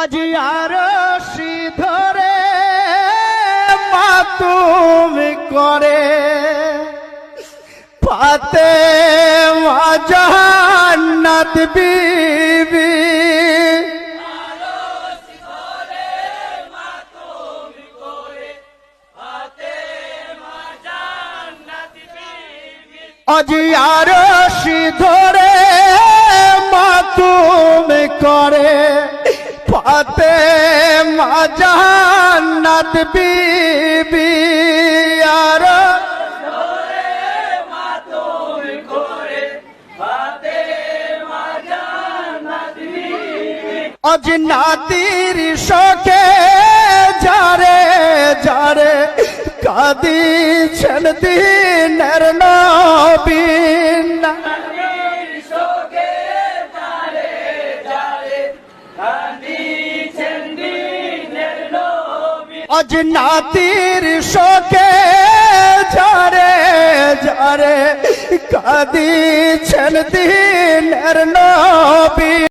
আজ আর ধরে মাতুম করে। পাতে জান্নাত বিবি। আজ আর জান্নাত বিবি আর আজ নাতির শোকে যারে যারে কাঁদিছেন দিনের নবীন আজ নাতির শোকে ঝরে ঝরে কাঁদিছেন দিনের নবী।